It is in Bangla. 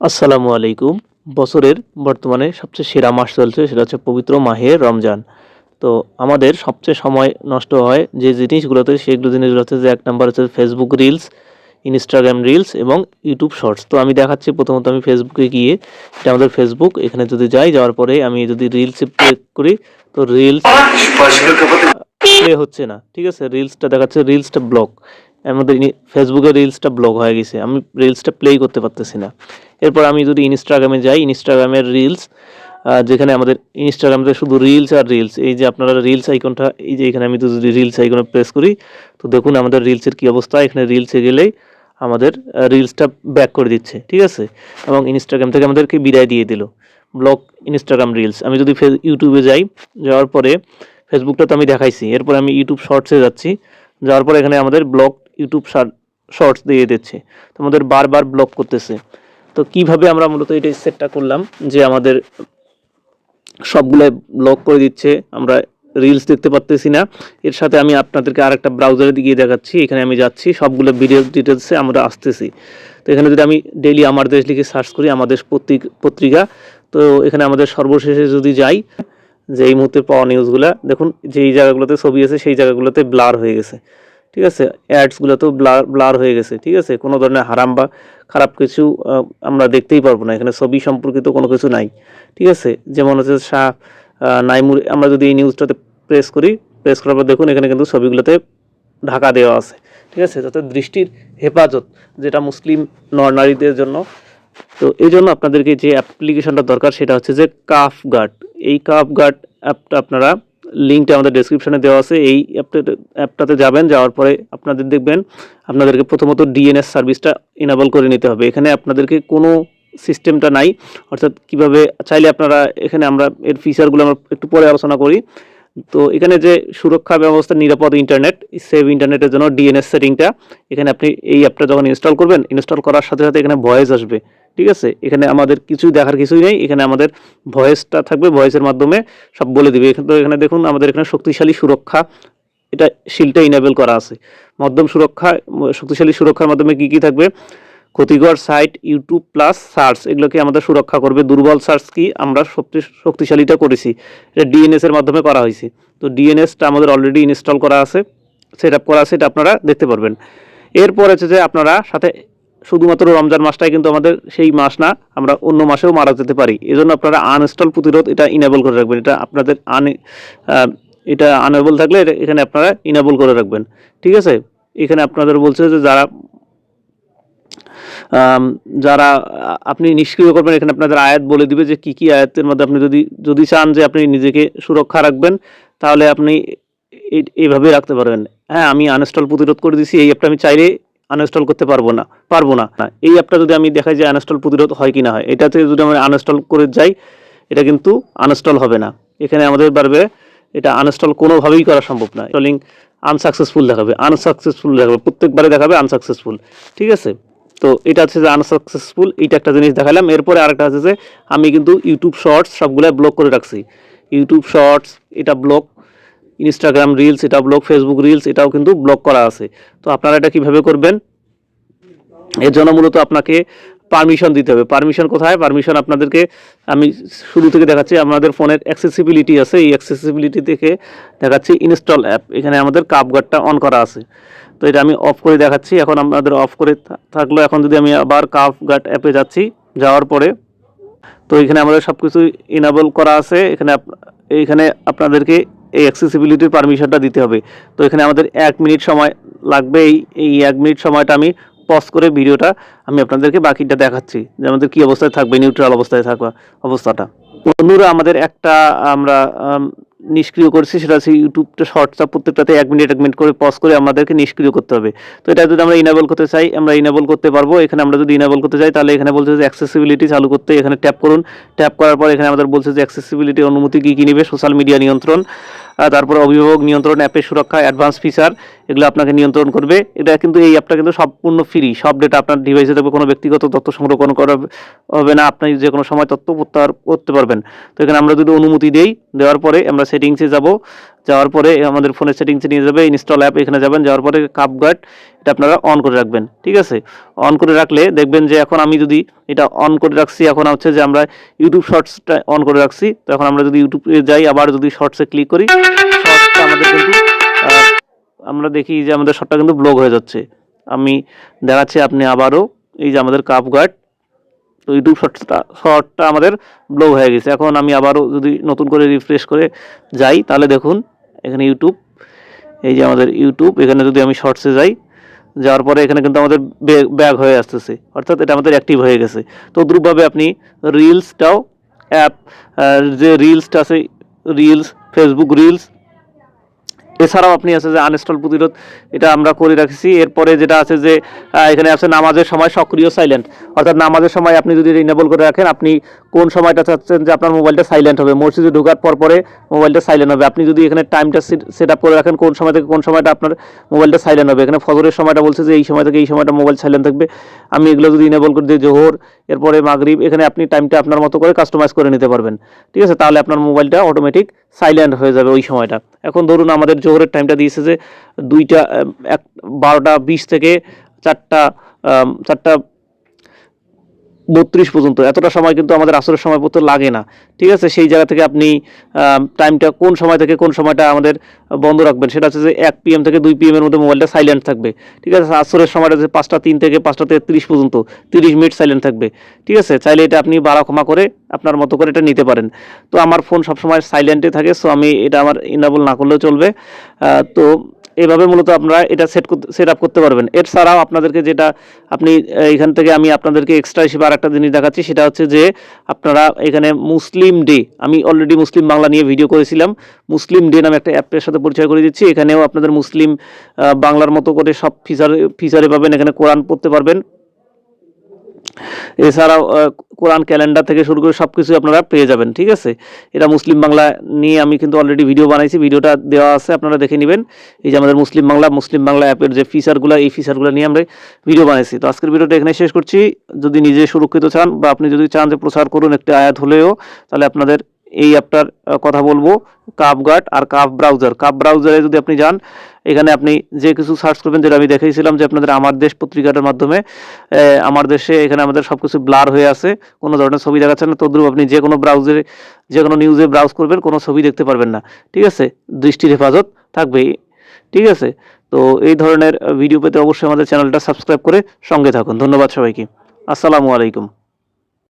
আসসালামু আলাইকুম। বছরের বর্তমানে সবচেয়ে সেরা মাস চলছে সেটা হচ্ছে পবিত্র মাহে রমজান। তো আমাদের সবচেয়ে সময় নষ্ট হয় যে জিনিসগুলোতে সেগুলো জিনিসগুলো হচ্ছে যে এক নাম্বার হচ্ছে ফেসবুক রিলস ইনস্টাগ্রাম রিলস এবং ইউটিউব শর্টস তো আমি দেখাচ্ছি প্রথমত আমি ফেসবুকে গিয়ে এটা আমাদের ফেসবুক এখানে যদি যাই যাওয়ার পরে আমি যদি রিলসে প্লে করি তো রিলস প্লে হচ্ছে না ঠিক আছে? রিলসটা দেখাচ্ছে রিলসটা ব্লক আমাদের ফেসবুকে রিলসটা ব্লক হয়ে গেছে। আমি রিলসটা প্লেই করতে পারতেছি না। এরপর আমি যদি ইনস্টাগ্রামে যাই ইনস্টাগ্রামের রিলস যেখানে আমাদের ইনস্টাগ্রামে শুধু রিলস আর রিলস এই যে আপনারা রিলস আইকনটা এই যে এখানে আমি যদি রিলস আইকনে প্রেস করি, তো দেখুন আমাদের রিলসের কী অবস্থা। এখানে রিলসে গেলেই আমাদের রিলসটা ব্যাক করে দিচ্ছে, ঠিক আছে? এবং ইনস্টাগ্রাম থেকে আমাদেরকে বিদায় দিয়ে দিল। ব্লক ইনস্টাগ্রাম রিলস আমি যদি ইউটিউবে যাই, যাওয়ার পরে ফেসবুকটা তো আমি দেখাইছি। এরপর আমি ইউটিউব শর্টসে যাচ্ছি। যাওয়ার পর এখানে আমাদের ব্লক ইউটিউব শর্টস দিয়ে দিচ্ছে। তো আমাদের বারবার ব্লক করতেছে। তো কীভাবে আমরা মূলত এটা সেটটা করলাম যে আমাদের সবগুলাই ব্লক করে দিচ্ছে, আমরা রিলস দেখতে পারতেছি না। এর সাথে আমি আপনাদেরকে আরেকটা ব্রাউজারে দিকে দেখাচ্ছি। এখানে আমি যাচ্ছি, সবগুলো ভিডিও ডিটেলসে আমরা আসতেছি। তো এখানে যদি আমি ডেইলি আমার দেশ লিখে সার্চ করি, আমাদের পত্রিকা, তো এখানে আমাদের সর্বশেষে যদি যাই, যে এই মুহূর্তে পাওয়া নিউজগুলো দেখুন, যেই জায়গাগুলোতে ছবি আছে, সেই জায়গাগুলোতে ব্লার হয়ে গেছে। ঠিক আছে? অ্যাডসগুলো তো ব্লার ব্লার হয়ে গেছে, ঠিক আছে? কোনো ধরনের হারাম বা খারাপ কিছু আমরা দেখতেই পারব না। এখানে ছবি সম্পর্কিত কোনো কিছু নাই, ঠিক আছে? যেমন হচ্ছে শাহ নাইমুর আমরা যদি এই নিউজটাতে প্রেস করি প্রেস করার পর দেখুন এখানে কিন্তু ছবিগুলোতে ঢাকা দেওয়া আছে, ঠিক আছে? যাতে দৃষ্টির হেফাজত, যেটা মুসলিম নর নারীদের জন্য। তো এই জন্য আপনাদেরকে যে অ্যাপ্লিকেশনটা দরকার, সেটা হচ্ছে যে কাফ গার্ড এই কাফ গার্ড অ্যাপটা আপনারা লিঙ্কটা আমাদের ডেসক্রিপশনে দেওয়া আছে। এই অ্যাপটাতে যাবেন, যাওয়ার পরে আপনাদের দেখবেন আপনাদেরকে প্রথমত ডিএনএস সার্ভিসটা ইনাবল করে নিতে হবে। এখানে আপনাদেরকে কোনো সিস্টেমটা নাই। অর্থাৎ কীভাবে, চাইলে আপনারা এখানে আমরা এর ফিচারগুলো আমরা একটু পরে আলোচনা করি। তো এখানে যে সুরক্ষা ব্যবস্থা, নিরাপদ ইন্টারনেট সেভ ইন্টারনেটের জন্য ডিএনএস সেটিংটা এখানে আপনি এই অ্যাপটা যখন ইনস্টল করবেন ইনস্টল করার সাথে সাথে এখানে ভয়েস আসবে। ঠিক আছে? এখানে আমাদের কিছুই দেখার কিছুই নেই। এখানে আমাদের ভয়েসটা থাকবে ভয়েসের মাধ্যমে সব বলে দিবে। এখানে তো এখানে দেখুন, আমাদের এখানে শক্তিশালী সুরক্ষা, এটা শিলটা ইনেবল করা আছে। মধ্যম সুরক্ষা, শক্তিশালী সুরক্ষার মাধ্যমে কি কি থাকবে? ক্ষতিকর সাইট ইউটিউব প্লাস সার্চ এগুলোকে আমাদের সুরক্ষা করবে। দুর্বল সার্চ কি? আমরা শক্তি- শক্তিশালীটা করেছি। এটা ডিএনএস এর মাধ্যমে করা হয়েছে। তো ডিএনএসটা আমাদের অলরেডি ইনস্টল করা আছে সেট আপ করা আছে, এটা আপনারা দেখতে পারবেন। এরপর হচ্ছে যে আপনারা সাথে শুধুমাত্র রমজান মাসটাই কিন্তু আমাদের সেই মাস না, আমরা অন্য মাসেও মারা যেতে পারি। এজন্য আপনারা আনইনস্টল প্রতিরোধ এটা ইনেবল করে রাখবেন। এটা আপনাদের আন এটা আনএবল থাকলে এখানে আপনারা ইনেবল করে রাখবেন। ঠিক আছে? এখানে আপনাদের বলছে যে যারা যারা, আপনি নিষ্ক্রিয় করবেন, এখানে আপনাদের আয়াত বলে দিবে যে কি কি আয়াতের মধ্যে আপনি যদি যদি চান যে আপনি নিজেকে সুরক্ষা রাখবেন, তাহলে আপনি এই- এইভাবে রাখতে পারবেন। হ্যাঁ আমি আনস্টল প্রতিরোধ করে দিছি, এই অ্যাপটা আমি চাইলে আনইনস্টল করতে পারব না পারব না। এই অ্যাপটা যদি আমি দেখাই যে আনইনস্টল প্রতিরোধ হয় কি না হয় এটাতে যদি আমি আনইনস্টল করে যাই, এটা কিন্তু আনইনস্টল হবে না। এখানে আমাদের বারবে এটা আনইনস্টল কোনোভাবেই করা সম্ভব না। ইনস্টলিং আনসাকসেসফুল দেখাবে আনসাকসেসফুল দেখাবে, প্রত্যেকবারে দেখাবে আনসাকসেসফুল ঠিক আছে? তো এটা হচ্ছে যে আনসাকসেসফুল এইটা একটা জিনিস দেখালাম। এরপরে আরেকটা হচ্ছে যে আমি কিন্তু ইউটিউব শর্টস সবগুলো ব্লক করে রাখছি। ইউটিউব শর্টস এটা ব্লক ইনস্টাগ্রাম রিলস এটা ব্লক ফেসবুক রিলস এটাও কিন্তু ব্লক করা আছে। তো আপনারা এটা কীভাবে করবেন? এর জন্য মূলত আপনাকে পারমিশন দিতে হবে। পারমিশন কোথায়? পারমিশন আপনাদেরকে আমি শুরু থেকে দেখাচ্ছি। আমাদের ফোনের অ্যাক্সেসিবিলিটি আছে। এই অ্যাক্সেসিবিলিটি থেকে দেখাচ্ছি ইনস্টল অ্যাপ এখানে আমাদের কাপগার্ডটা অন করা আছে। তো এটা আমি অফ করে দেখাচ্ছি। এখন আমাদের অফ করে থাকল। এখন যদি আমি আবার কাপ গার্ড অ্যাপে যাচ্ছি, যাওয়ার পরে, তো এখানে আমাদের সব কিছু ইনাবল করা আছে। এখানে এইখানে আপনাদেরকে এই অ্যাক্সেসিবিলিটির পারমিশনটা দিতে হবে। তো এখানে আমাদের এক মিনিট সময় লাগবে এই এই এক মিনিট সময়টা আমি পজ করে ভিডিওটা আমি আপনাদেরকে বাকিটা দেখাচ্ছি যে আমাদের কী অবস্থায় থাকবে নিউট্রাল অবস্থায় থাকবে অবস্থাটা। বন্ধুরা আমাদের একটা আমরা আম, নিষ্ক্রিয় করছি, সেটা হচ্ছে ইউটিউবটা, শর্টসটা প্রত্যেকটাতে এক মিনিট এক মিনিট করে পজ করে আমাদেরকে নিষ্ক্রিয় করতে হবে। তো এটা যদি আমরা ইনেবল করতে চাই, আমরা ইনেবল করতে পারব। এখানে আমরা যদি ইনেবল করতে চাই, তাহলে এখানে বলছে যে অ্যাক্সেসিবিলিটি চালু করতে এখানে ট্যাপ করুন। ট্যাপ করার পর এখানে আমাদের বলছে যে অ্যাক্সেসিবিলিটি অনুমতি কী কী নেবে? সোশ্যাল মিডিয়া নিয়ন্ত্রণ। তারপরে অভিভাবক নিয়ন্ত্রণ অ্যাপের সুরক্ষা অ্যাডভান্স ফিচার এগুলো আপনাকে নিয়ন্ত্রণ করবে। এটা কিন্তু এই অ্যাপটা কিন্তু সম্পূর্ণ ফ্রি সব ডেটা আপনার ডিভাইসে থাকবে। কোনো ব্যক্তিগত তথ্য সংরক্ষণ করা হবে না। আপনি যে কোনো সময় তথ্য প্রত্যাহার করতে পারবেন। তো এখানে আমরা যদি অনুমতি দেই, দেওয়ার পরে আমরা সেটিংসে যাব। যাওয়ার পরে আমাদের ফোনের সেটিংসে নিয়ে যাবে ইনস্টল অ্যাপ এখানে যাবেন, যাওয়ার পরে কাপ গার্ড এটা আপনারা অন করে রাখবেন, ঠিক আছে? অন করে রাখলে দেখবেন যে এখন আমি যদি এটা অন করে রাখছি, এখন হচ্ছে যে আমরা ইউটিউব শর্টসটা অন করে রাখছি, তো এখন আমরা যদি ইউটিউবে যাই, আবার যদি শর্টসে ক্লিক করি শর্টসটা আমাদের কিন্তু আমরা দেখি যে আমাদের শর্টটা কিন্তু ব্লক হয়ে যাচ্ছে। আমি দেখাচ্ছি আপনি আবারও, এই যে আমাদের কাপ গার্ড তো ইউটিউব শর্টসটা শর্টটা আমাদের ব্লো হয়ে গেছে। এখন আমি আবারও যদি নতুন করে রিফ্রেশ করে যাই, তাহলে দেখুন এখানে ইউটিউব এই যে আমাদের ইউটিউব এখানে যদি আমি শর্টসে যাই, যাওয়ার পরে এখানে কিন্তু আমাদের ব্যাগ হয়ে আসতেছে। অর্থাৎ এটা আমাদের অ্যাক্টিভ হয়ে গেছে। তো দ্রুপভাবে আপনি রিলসটাও অ্যাপ যে রিলসটা আছে রিলস ফেসবুক রিলস এছাড়াও আপনি আছে যে আনইনস্টল প্রতিরোধ, এটা আমরা করে রাখছি। এরপরে যেটা আছে যে এখানে আছে নামাজের সময় সক্রিয় সাইলেন্ট অর্থাৎ নামাজের সময় আপনি যদি ইনেবল করে রাখেন, আপনি কোন সময়টা চাচ্ছেন যে আপনার মোবাইলটা সাইলেন্ট হবে? মসজিদে ঢোকার পর পরে মোবাইলটা সাইলেন্ট হবে। আপনি যদি এখানে টাইমটা সেট আপ করে রাখেন, কোন সময় থেকে কোন সময়টা আপনার মোবাইলটা সাইলেন্ট হবে? এখানে ফজরের সময়টা বলছে যে, এই সময় থেকে এই সময়টা মোবাইল সাইলেন্ট থাকবে। আমি এগুলো যদি ইনেবল করে দিই, জোহর এরপরে মাগরিব, এখানে আপনি টাইমটা আপনার মতো করে কাস্টমাইজ করে নিতে পারবেন। ঠিক আছে? তাহলে আপনার মোবাইলটা অটোমেটিক সাইলেন্ট হয়ে যাবে ওই সময়টা। এখন ধরুন আমাদের জোহরের টাইমটা দিয়েছে যে দুইটা, এক, বারোটা বিশ থেকে চারটা চারটা বত্রিশ পর্যন্ত। এতটা সময় কিন্তু আমাদের আসরের সময় পর্যন্ত লাগে না। ঠিক আছে? সেই জায়গা থেকে আপনি টাইমটা কোন সময় থেকে কোন সময়টা আমাদের বন্ধ রাখবেন সেটা হচ্ছে যে এক পিএম থেকে দুই পিএম এর মধ্যে মোবাইলটা সাইলেন্ট থাকবে। ঠিক আছে? আসরের সময়টা যে পাঁচটা তিন থেকে পাঁচটা তিরিশ পর্যন্ত, তিরিশ মিনিট সাইলেন্ট থাকবে। ঠিক আছে? চাইলে এটা আপনি বাড়া ক্ষমা করে আপনার মতো করে এটা নিতে পারেন। তো আমার ফোন সবসময় সাইলেন্টে থাকে সো আমি এটা আমার ইনাবল না করলেও চলবে। তো এভাবে মূলত আপনারা এটা সেট সেট আপ করতে পারবেন। এছাড়াও আপনাদেরকে যেটা আপনি এখান থেকে আমি আপনাদেরকে এক্সট্রা হিসেবে আর একটা জিনিস দেখাচ্ছি, সেটা হচ্ছে যে আপনারা এখানে মুসলিম ডে, আমি অলরেডি মুসলিম বাংলা নিয়ে ভিডিও করেছিলাম। মুসলিম ডে নামে একটা অ্যাপের সাথে পরিচয় করে দিচ্ছি। এখানেও আপনাদের মুসলিম বাংলার মতো করে সব ফিচার ফিচারে পাবেন। এখানে কোরআন পড়তে পারবেন। এছাড়াও কোরআন ক্যালেন্ডার থেকে শুরু করে সব কিছু আপনারা পেয়ে যাবেন, ঠিক আছে? এটা মুসলিম বাংলা নিয়ে আমি কিন্তু অলরেডি ভিডিও বানাইছি, ভিডিওটা দেওয়া আছে, আপনারা দেখে নেবেন। এই যে আমাদের মুসলিম বাংলা মুসলিম বাংলা অ্যাপের যে ফিচারগুলো এই ফিচারগুলো নিয়ে আমরা ভিডিও বানাইছি। তো আজকের ভিডিওটা এখানে শেষ করছি। যদি নিজে সুরক্ষিত চান বা আপনি যদি চান যে প্রচার করুন একটি আয়াত হলেও, তাহলে আপনাদের এই অ্যাপটার কথা বলব কাপ গার্ড আর কাপ ব্রাউজার কাপ ব্রাউজারে যদি আপনি যান, এখানে আপনি যে কিছু সার্চ করবেন, যেটা আমি দেখাইছিলাম যে আপনাদের আমার দেশ পত্রিকাটার মাধ্যমে আমার দেশে এখানে আমাদের সব কিছু ব্লার হয়ে আছে, কোনো ধরনের ছবি দেখাচ্ছে না, তদ্রুপ আপনি যে কোনো ব্রাউজারে যে কোনো নিউজে ব্রাউজ করবেন, কোনো ছবি দেখতে পারবেন না। ঠিক আছে? দৃষ্টির হেফাজত থাকবে ঠিক আছে? তো এই ধরনের ভিডিও পেতে অবশ্যই আমাদের চ্যানেলটা সাবস্ক্রাইব করে সঙ্গে থাকুন। ধন্যবাদ সবাইকে। আসসালামু আলাইকুম।